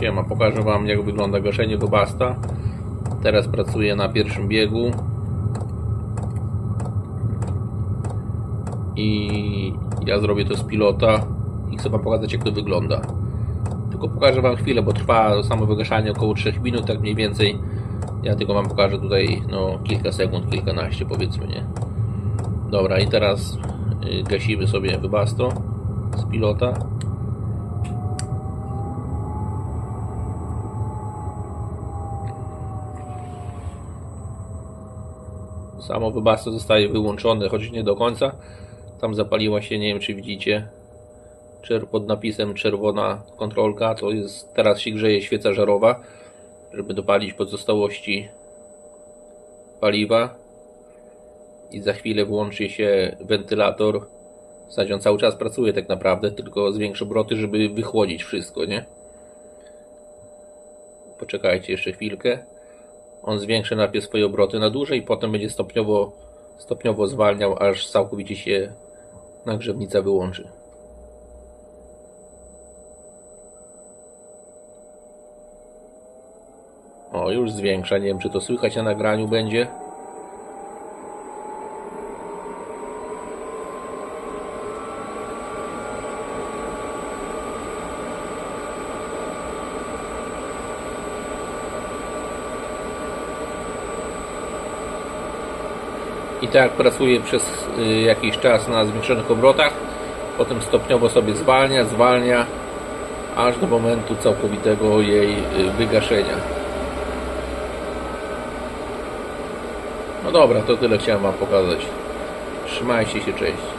Siema, pokażę Wam jak wygląda gaszenie Wybasta. Teraz pracuję na pierwszym biegu. I ja zrobię to z pilota i chcę Wam pokazać jak to wygląda. Tylko pokażę Wam chwilę, bo trwa samo wygaszanie około 3 minut, tak mniej więcej. Ja tylko Wam pokażę tutaj no, kilka sekund, kilkanaście powiedzmy, nie? Dobra, i teraz y, gasimy sobie Wybasto z pilota. Samo wybasto zostaje wyłączone, choć nie do końca. Tam zapaliła się, nie wiem czy widzicie, pod napisem czerwona kontrolka. To jest, teraz się grzeje świeca żarowa, żeby dopalić pozostałości paliwa. I za chwilę włączy się wentylator. W zasadzie on cały czas pracuje tak naprawdę, tylko zwiększy obroty, żeby wychłodzić wszystko, nie? Poczekajcie jeszcze chwilkę. On zwiększy najpierw swoje obroty na dłużej, potem będzie stopniowo, stopniowo zwalniał, aż całkowicie się nagrzewnica wyłączy. O, już zwiększa. Nie wiem, czy to słychać na nagraniu będzie. I tak pracuje przez y, jakiś czas na zwiększonych obrotach, potem stopniowo sobie zwalnia, zwalnia, aż do momentu całkowitego jej y, wygaszenia. No dobra, to tyle chciałem Wam pokazać. Trzymajcie się, cześć.